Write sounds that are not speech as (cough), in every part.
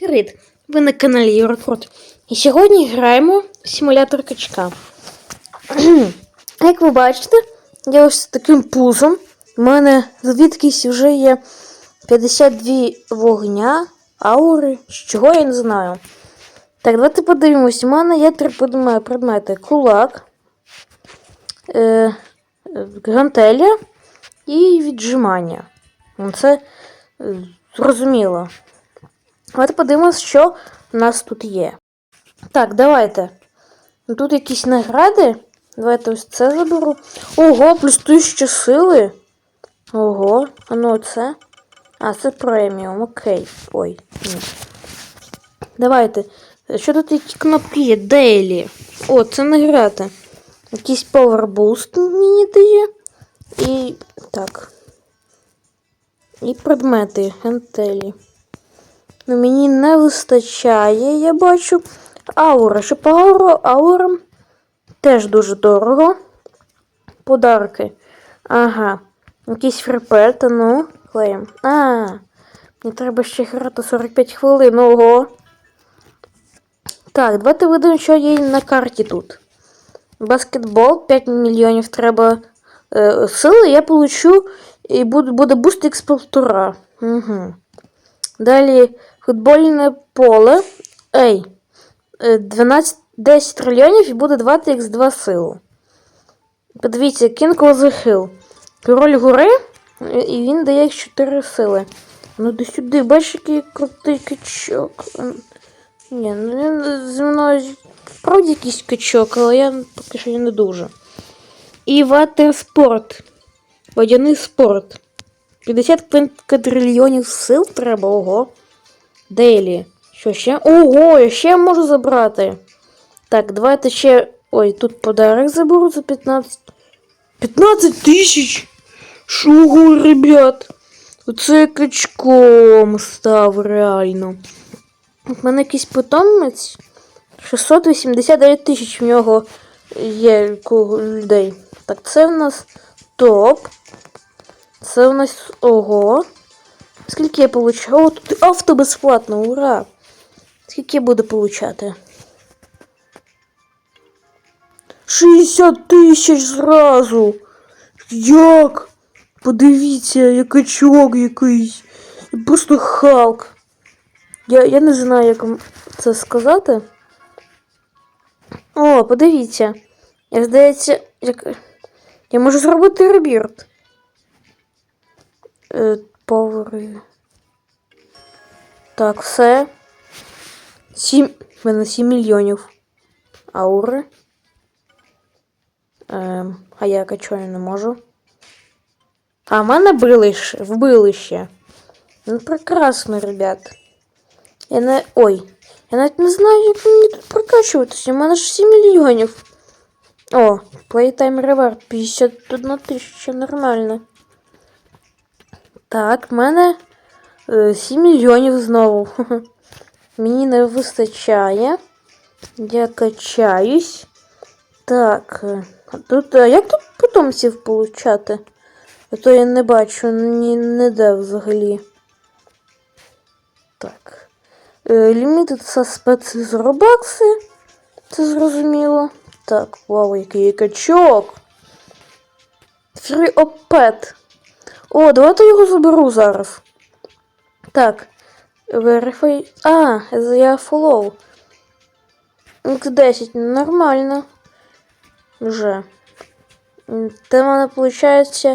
Привіт! Ви на каналі Єврокрут. І сьогодні граємо в симулятор качка. (clears throat) Як ви бачите, я ось з таким пузом. У мене звідкись вже є 52 вогня, аури, чого я не знаю. Так, давайте подивимось. У мене є три предмети: кулак, е, гантеля і віджимання. Ну, Це е, зрозуміло. Давайте подивимось, що в нас тут є. Так, давайте. Тут якісь награди. Давайте ось це заберу. Ого, плюс 1000 сили. Ого, а ну це. А, це преміум, окей. Ой, ні. Давайте. Що тут які кнопки є? Дейлі. О, це награда. Якийсь Power Boost мені дає. І. Так. І предмети, гантелі. Ну, мені не вистачає, я бачу. Аура. Що по ауру, теж дуже дорого. Подарки. Ага. Якісь фрипети, ну, клеєм. А, мені треба ще грати 45 хвилин. Ого. Так, давайте видимо, що є на карті тут. Баскетбол, 5 мільйонів треба е, сили, я получу і буде, буде буст х полтора. Угу. Далі футбольне поле. Ей. е, 12, 10 трильйонів і буде 2х2 силу. Подивіться, King of the Hill. Король гори, е, і він дає 4 сили. Ну до сюди, бачиш, який крутий качок. Ні, ну він зі мною справді якийсь качок, але я поки що не дуже. І ватерспорт. Водяний спорт. 50 квин- квадрильйонів сил треба, ого. Дейлі. Що ще? Ого, я ще можу забрати. Так, давайте ще. Ой, тут подарок заберу за 15. 15 тисяч! Шого, ребят? Оце качком став реально. У мене якийсь питомець. 689 тисяч в нього є людей. Так, це в нас топ. Це у нас ого. Скільки я получу? О, тут авто безплатно, ура! Скільки я буду получати? 60 тисяч зразу. Як? Подивіться, як качок якийсь. Просто Халк. Я, я не знаю, як вам це сказати. О, подивіться. Я здається, як. Я можу зробити ребірт. Е, повери. Так, все. Сім. В мене 7 мільйонів. Аури. Ем, а я качаю не можу. А в мене билище, вбилище. Ну, прекрасно, ребят. Я не. Ой. Я навіть не знаю, як мені тут прокачуватися. У мене ж 7 мільйонів. О, Playtime Reward 51 тисяча, нормально. Так, в мене е, 7 мільйонів знову. (laughs) Мені не вистачає. Я качаюсь. Так. е, Тут, а як тут питомців получати? А то я не бачу ні, ніде взагалі. Так. Е, Limited Suspects з Робакси. Це зрозуміло. Так, вау, який качок. Pet. О, давайте його заберу зараз. Так. Verify. А, я follow. X10, нормально. Вже. М, Це мене виходить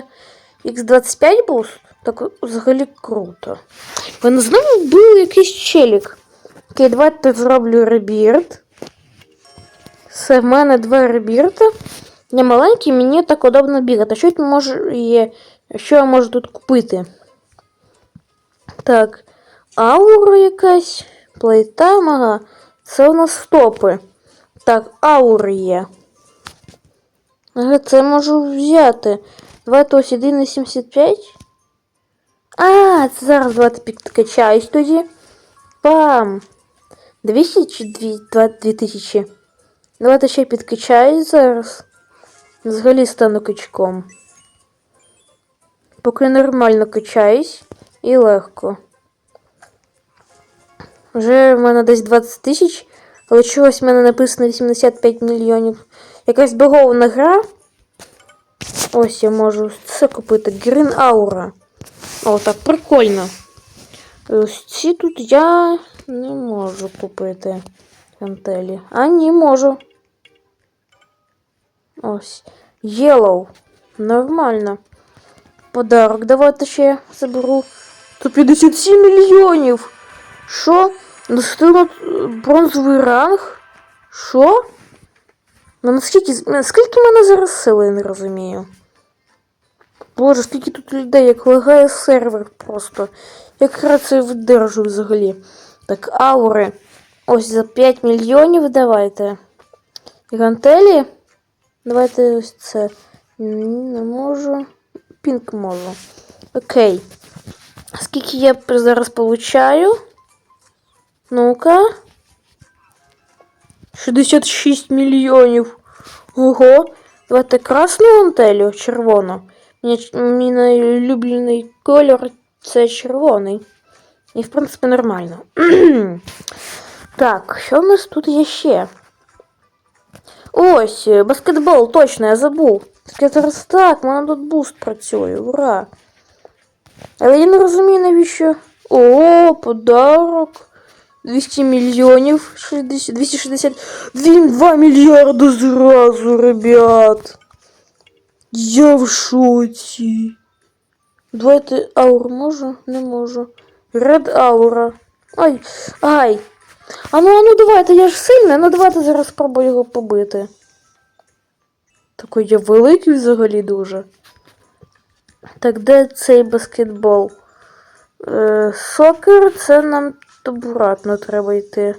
X25 буст? Так взагалі круто. Ви знову був якийсь челік. Окей, давайте зроблю ребірт. Все, в мене два ребірта. Я маленький, мені так удобно бігати. Тут може є? Що я можу тут купити? Так, аура якась, плейтайм, ага. Це у нас стопи. Так, аури є. Ага, це можу взяти. Давайте ось 1,75. А, це зараз давайте підкачаюсь тоді. Пам! 200 чи 2 2000? Давайте ще підкачаюсь зараз. Взагалі стану качком. Поки нормально качаюсь і легко. Вже в мене десь 20 тисяч, але чогось в мене написано 85 мільйонів. Якась багована гра. Ось я можу це купити. Green Aura. О, так, прикольно. Ось ці тут я не можу купити гантелі. А ні, можу. Ось. Yellow. Нормально. Подарок. Давайте ще я заберу. 157 мільйонів. Що? Достигнув е, бронзовий ранг? Що? Ну наскільки. з- Скільки мене зараз сили, я не розумію. Боже, скільки тут людей, як лагає сервер просто. Як я це видержу взагалі. Так, аури. Ось за 5 мільйонів давайте. Гантелі. Давайте ось це. Не можу. Пінк можу. Окей. Скільки я зараз получаю? Ну-ка. 66 мільйонів. Ого. Давайте красну гантелю, червону. Мій найулюблений кольор це червоний. І, в принципі, нормально. (clears throat) так, що в нас тут є ще? Ось, е, баскетбол, точно, я забув. Так я зараз так, в мене тут буст працює, ура. Але я не розумію, навіщо. О, подарок. 200 мільйонів, 60, 260, 2 мільярди зразу, ребят. Я в шоці. Давайте ауру можу? Не можу. Ред аура. Ай, ай. А ну, а ну давайте, я ж сильна, ну давайте зараз спробую його побити. Такий я великий взагалі дуже. Так, де цей баскетбол? Е, сокер, це нам обратно треба йти.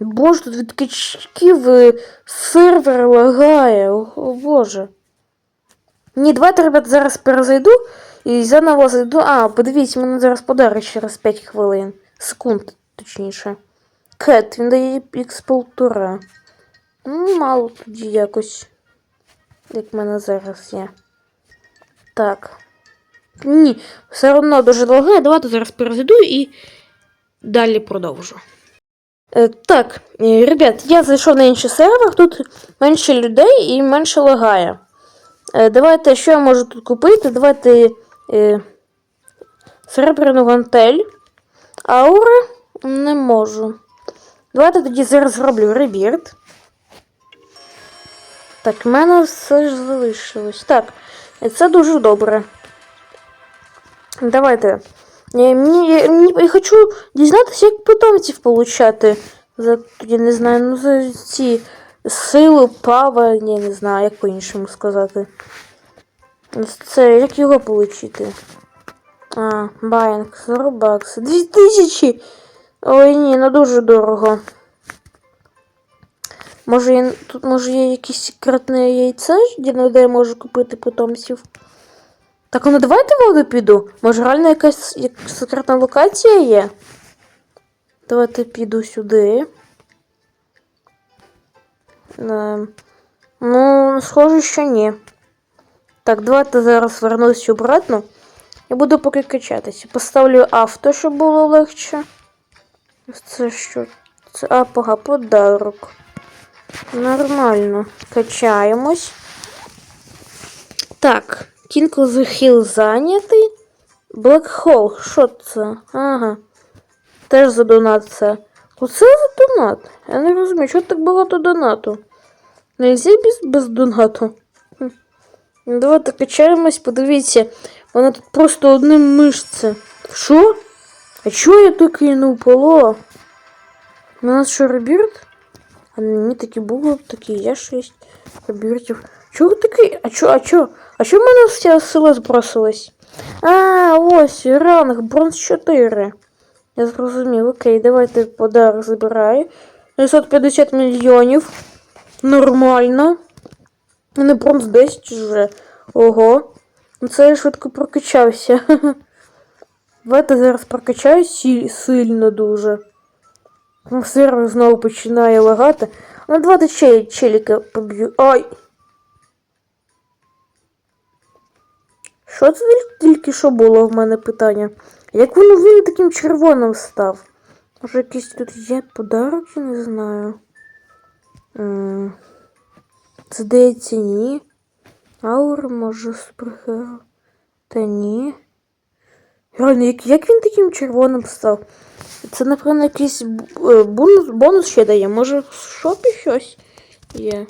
Боже, тут від качків сервер лагає. О, боже. Ні, давайте, ребят, зараз перезайду і заново зайду. А, подивіться, мене зараз подарить через 5 хвилин. Секунд, точніше. Кет, він дає ікс полтора. Ну, мало тоді якось. Як в мене зараз є. Так. Ні, все одно дуже лагає. Давайте зараз перезайду і далі продовжу. Е, так, е, ребят, я зайшов на інший сервер, тут менше людей і менше лагає. Е, давайте, що я можу тут купити? Давайте е, серебряну гантель. Аури не можу. Давайте тоді зараз зроблю ребірт. Так, в мене все ж залишилось. Так, це дуже добре. Давайте. Я, мені, я, хочу дізнатися, як питомців получати. За, я не знаю, ну за ці сили, пава, я не знаю, як по-іншому сказати. Це як його получити? А, баїнг, 40 бакс. 2000! Ой, ні, ну дуже дорого. Може, тут може є якесь секретне яйце, де, я можу купити питомців? Так, ну давайте воду піду. Може, реально якась як секретна локація є? Давайте піду сюди. Е, ну, схоже, що ні. Так, давайте зараз вернусь обратно. Я буду поки качатися. Поставлю авто, щоб було легше. Це що? Це апога подарок. Нормально. Качаємось. Так, Кінкл захил зайнятий. Hole, що це? Ага. Теж за донат це. Оце за донат. Я не розумію, що так багато донату. Нельзя без, без донату. Хм. Давайте качаємось, подивіться. Вона тут просто одне мишце. Що? А чого я так такий не упало? У нас що ребірт? А мені такі було, такі є шість ребіртів. Чого такий? А чо, а чо? А чо в мене вся сила збросилась? А, ось, ранг, бронз 4. Я зрозумів, окей, давайте подарок забираю. 950 мільйонів. Нормально. У мене бронз 10 вже. Ого. Ну це я швидко прокачався. (laughs) Давайте зараз прокачаю сильно дуже. Сервер знову починає лагати. Ну, давайте ще челіка поб'ю. Ай! Що це тільки що було в мене питання? Як він він таким червоним став? Може якийсь тут є подарок, я не знаю. Це здається, ні. Аура, може, супергеро. Та ні. Реально, як, як він таким червоним став? Це, напевно, якийсь е, бонус, бонус ще дає. Може, в шопі щось є?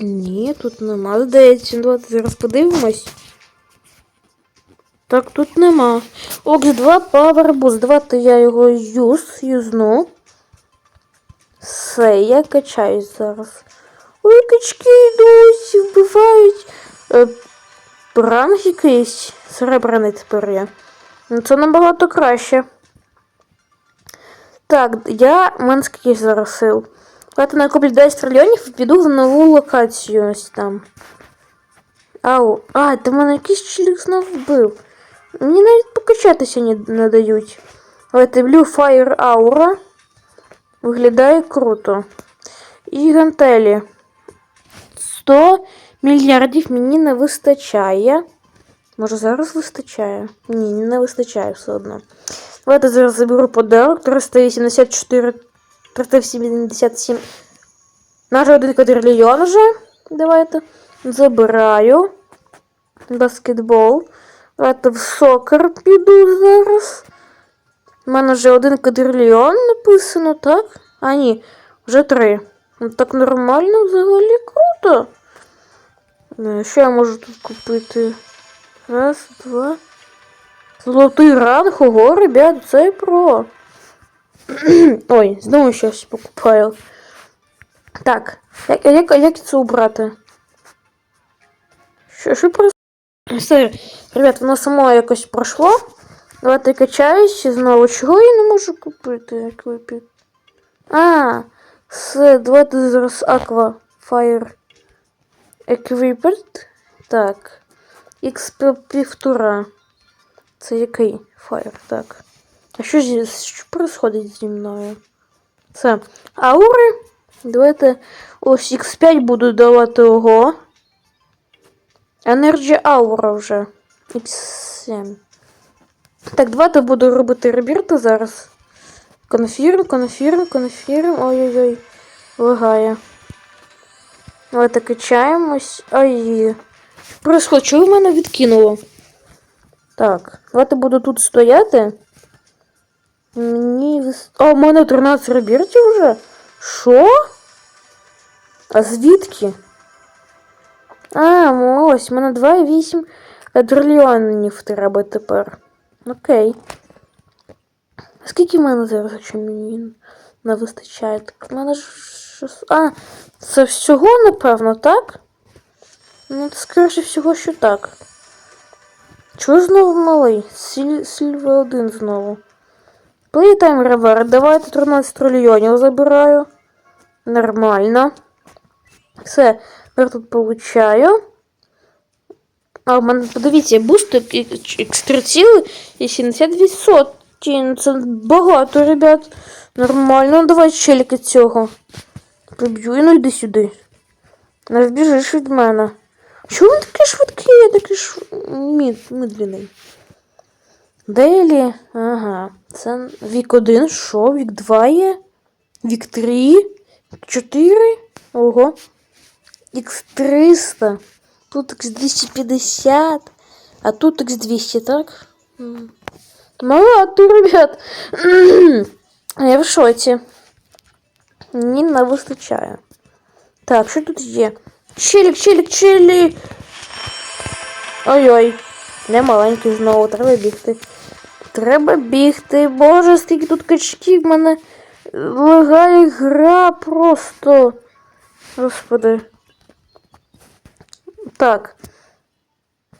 Ні, тут нема, здається. Давайте зараз подивимось. Так, тут нема. Окс 2 Power Boost. Давайте я його юз, юзну. Все, я качаюсь зараз. Ой, качки йдуть, вбивають. Ранг якийсь. Серебряний тепер є. Ну, Це набагато краще. Так, я мене зараз сил. Давайте накоплю 10 трильйонів і піду в нову локацію ось там. Ау. А, та мене якийсь чоловік знов вбив. Мені навіть покачатися не, не дають. Давайте Blue Fire. Виглядає круто. І гантелі. 100 мільярдів мені не вистачає. Може зараз вистачає? Ні, не вистачає все одно. Давайте зараз заберу подарок. 384, 377. Наш один квадрильйон вже. Давайте. Забираю. Баскетбол. Давайте в сокер піду зараз. У мене вже один квадрильйон написано, так? А, ні, вже три. Так нормально взагалі круто. Що я можу тут купити? Раз, два. Золотий ранг, ого, ребят, це про. (clears throat) Ой, знову щось покупаю. Так, як, як, як це убрати? Що, що просто? Все, ребят, воно само якось пройшло. Давайте качаюсь і знову. Чого я не можу купити, як випік? А, все, давайте зараз Aqua Fire Equipped. Так. XP півтора. Це який Fire? Так. А що, зі- що происходить зі мною? Це аури. Давайте ось X5 буду давати ого. Energy Aura вже. X7. Так, давайте буду робити ребірти зараз. Конфірм, конфірм, конфірм. Ой-ой-ой. Лагає. Давайте качаємось. Ай. Що происходит? Чого в мене відкинуло? Так, давайте буду тут стояти. Мені. А, у мене 13 ребіртів вже? Що? А звідки? А, ось, в мене 2,8 трильйонів треба тепер. Окей. Скільки в мене зараз, якщо мені не вистачає? Так в мене ж. А, це всього, напевно, так? Ну, скоріше всього, що так. Чого знову малий? Сіль... Сільва 1 знову. Playtime Reward. Давайте 13 трильйонів забираю. Нормально. Все, я тут получаю. А в мене, подивіться, буст екстрацили і 72. Ну, Це багато, ребят. Нормально, Ну, давай челіки цього. Приб'ю і ну йди сюди. Не вбіжиш від мене. Чому він такий швидкий, я такий ш... мід, медленний? Дейлі. Ага. Це вік 1, що? Вік 2 є? Вік 3? Вік 4? Ого. X300. Тут X250. А тут X200, так? Молодцы, ребят. (clears throat) Я в шоці. Мені не вистачає. Так, що тут є? Челік, челік, челік. Ой-ой. Не маленький знову, треба бігти. Треба бігти. Боже, скільки тут качків в мене лагає гра просто. Господи. Так.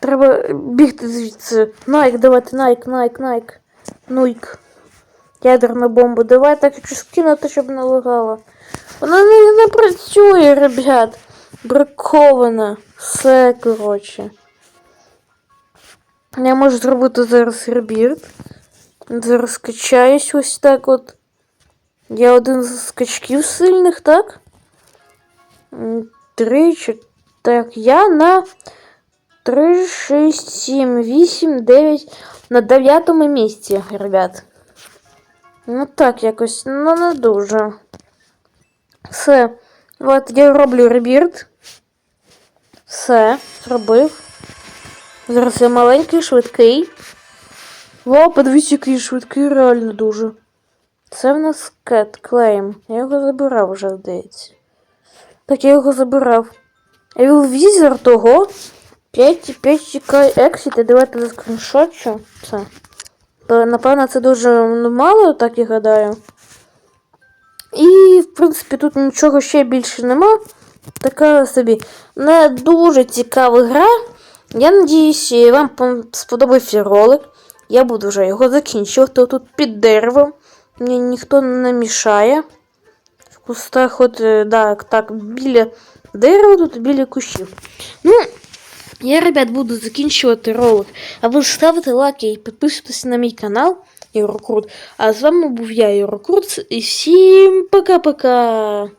Треба бігти звідси. Найк, давайте, найк, найк, найк. Нуйк. Ядерна бомба. Давай так хочу скинути, щоб не лагало. Вона не, не працює, ребят. Бракована. Все, коротше. Я можу зробити зараз ребірт. Зараз качаюсь ось так от. Я один з скачків сильних, так? Три, чотири. Так, я на 3, 6, 7, 8, 9 на дев'ятому місці, ребят. Ну так, якось, ну не дуже. Все. От я роблю ребірт. Все, зробив. Зараз я маленький, швидкий. О, подивіться, який швидкий, реально дуже. Це в нас кет клейм. Я його забирав вже, здається. Так, я його забирав. Evil Візер того. 5 5 ексіти. Давайте заскріншотчу. Це. Напевно, це дуже ну, мало, так я гадаю. І, в принципі, тут нічого ще більше нема. Така собі не дуже цікава гра. Я надіюсь, вам сподобався ролик. Я буду вже його закінчувати тут під деревом. Мені ніхто не мішає. В кустах, от, е, да, так, біля дерева, тут біля кущів. Ну, я, ребят, буду закінчувати ролик. А ви ставте лайки і підписуйтесь на мій канал Єврокрут. А з вами був я, Єврокрут, і всім пока-пока!